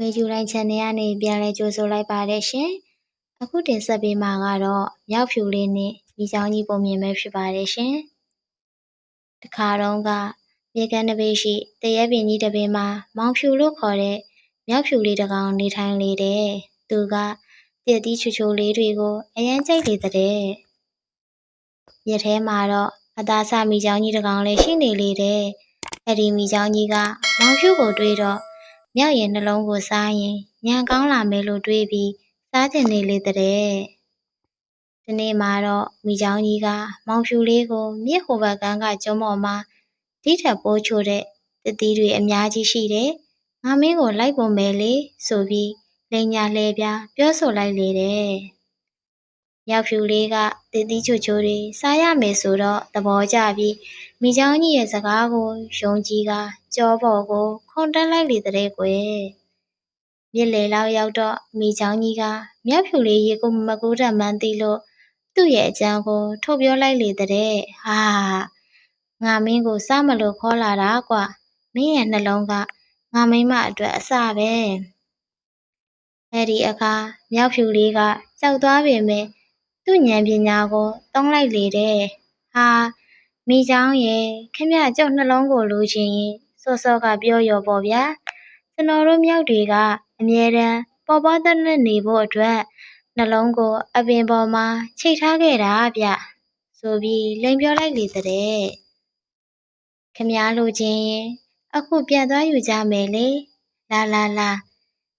မေဂျူလိုင်း channel ကနေပြန်လည်ကြိုဆိုလိုက်ပါတယ်ရှင်။အခုတင်ဆက်ပေးမှာကတော့မြောက်ဖြူလေးနဲ့ညီချောင်းကြီးပုံမြင်ပဲဖြစ်ပါတယ်ရှင်။တခါတော့ကမြေကမ်းတစ်ပေရှိတရဲပင်ကြီးတစ်ပင်မှာမောင်ဖြူလို့ခေါ်တဲ့မြောက်ဖြူလေးတစ်ကောင်နေထိုင်လေတဲ့။သူကပြက်တီးချူချူလေးတွေကိုအရန်ကြိုက်လေတဲ့။မြက်ထဲမှာတော့အသားစမိချောင်းကြီးတစ်ကောင်လည်းရှိနေလေတဲ့။အဲ့ဒီမိချောင်းကြီးကမောင်ဖြူကိုတွေးတော့ မြောက်ရဲ့နှလုံးကိုစားရင်ညံကောင်းလာမယ်လို့တွေးပြီးစားကျင်နေလေတဲ့။ဒီနေ့မှာတော့မိချောင်းကြီးကမောင်ဖြူလေးကိုမြစ်ဟိုဘက်ကန်းကကျွန်းပေါ်မှာဒီထက်ပိုးချိုတဲ့တတိတွေအများကြီးရှိတယ်။ငါမင်းကိုလိုက်ပုံမယ်လေဆိုပြီးလိန်ညာလှဲပြပြောဆိုလိုက်လေတဲ့။ မြောက်ဖြူလေးကတတိချိုချိုတွေစားရမယ်ဆိုတော့သဘောကျပြီးမိချောင်းကြီးရဲ့စကားကိုယုံကြည်ကကြောပေါ်ကို ခုန်တက်လိုက်လေတဲ့ကွယ်မြစ်လေလောက်ရောက်တော့မိချောင်းကြီးကမြောက်ဖြူလေးရေကိုမကူးတတ်မှန်းသိလို့သူ့ရဲ့အကြံကို ထုတ်ပြောလိုက်လေတဲ့ဟာငါမင်းကိုစားမလို့ခေါ်လာတာကွမင်းရဲ့နှလုံးကငါမိမအတွက်အစပဲအဲ့ဒီအခါမြောက်ဖြူလေးကကြောက်သွားပေမဲ့ သူ့ဉာဏ်ပညာကိုတုံးလိုက်လေတဲ့ဟာမိချောင်းရဲ့ခင်ဗျကြောက်နှလုံးကိုလိုချင်ရင်စောစောကပြောရောပေါ့ဗျာကျွန်တော်တို့မြောက်တွေကအမြဲတမ်းပေါ်ပေါ်တက်တက်နေဖို့အတွက်နှလုံးကိုအပင်ပေါ်မှာချိတ်ထားခဲ့တာဗျဆိုပြီးလိန်ပြောလိုက်လေတဲ့ခင်ဗျားလိုချင်ရင်အခုပြန်သွားယူကြမယ်လေလာလာလာ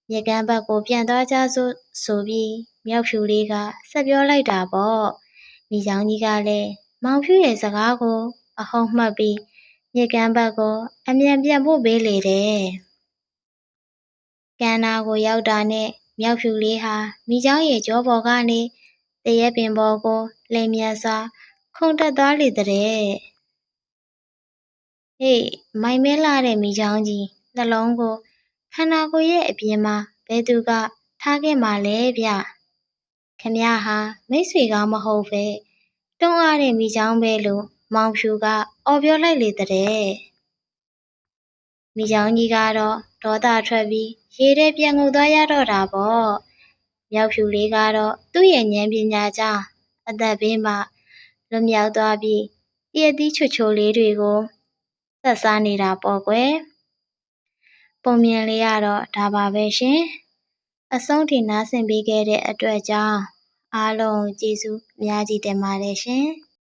မြေကမ်းဘက်ကိုပြန်သွားကြစို့ဆိုပြီး မြောက်ဖြူလေးကဆက်ပြောလိုက်တာပေါ့မိချောင်းကြီးကလည်းမောင်ဖြူရဲ့စကားကိုအဟုန်မှတ်ပြီးမြေကမ်းဘက်ကိုအမြန်ပြန်ဖို့ပေးလေတဲ့ကန္နာကိုရောက်တာနဲ့မြောက်ဖြူလေးဟာမိချောင်းရဲ့ကြောပေါ်ကနေတရဲပင်ပေါ်ကိုလိမ်မြတ်စွာခုန်တက်သွားလေတဲ့ဟေးမိုင်မဲလာတဲ့မိချောင်းကြီးနှလုံးကိုခန္ဓာကိုယ်ရဲ့အပြင်မှာဘယ်သူကထားခဲ့မှလဲဗျ ခမရဟာမိတ်ဆွေကောင်းမဟုတ်ပဲတွန်းအားတဲ့မိချောင်းပဲလို့မောင်ဖြူကအော်ပြောလိုက်လေတဲ့မိချောင်းကြီးကတော့ဒေါသထွက်ပြီးရေထဲပြန်ငုတ်သွားရတော့တာပေါ့မြောက်ဖြူလေးကတော့သူ့ရဲ့ဉာဏ်ပညာကြောင့်အသက်ဘေးမှာလွတ်မြောက်သွားပြီးတည့်သီးချွတ်ချိုလေးတွေကိုဆက်စားနေတာပေါ့ကွယ်ပုံမြင်လေးရတော့ဒါပါပဲရှင် အဆုံးထိနားဆင်ပေးခဲ့တဲ့အတွက်ကြောင့်အားလုံးကျေးဇူးအများကြီးတင်ပါတယ်ရှင်။